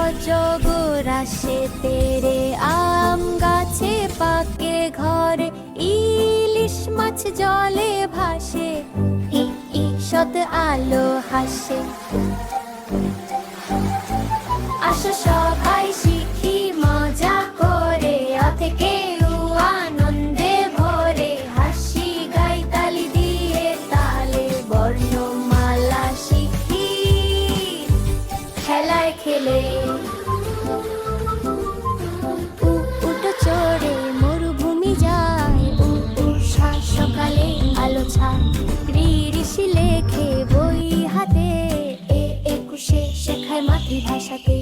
অজগরাসে তেরে আম গাছে পাকে ঘরে। ইলিশ মাছ জলে ভাসে ঈষৎ আলো হাসে। আসো সব পাতায় খেলে। উটো চড়ে মরুভূমি যায়, উটো সাত সকালে আলো ছায়। ঋষি লেখে বই হাতে, এ একুশে শেখায় মাতৃভাষাতে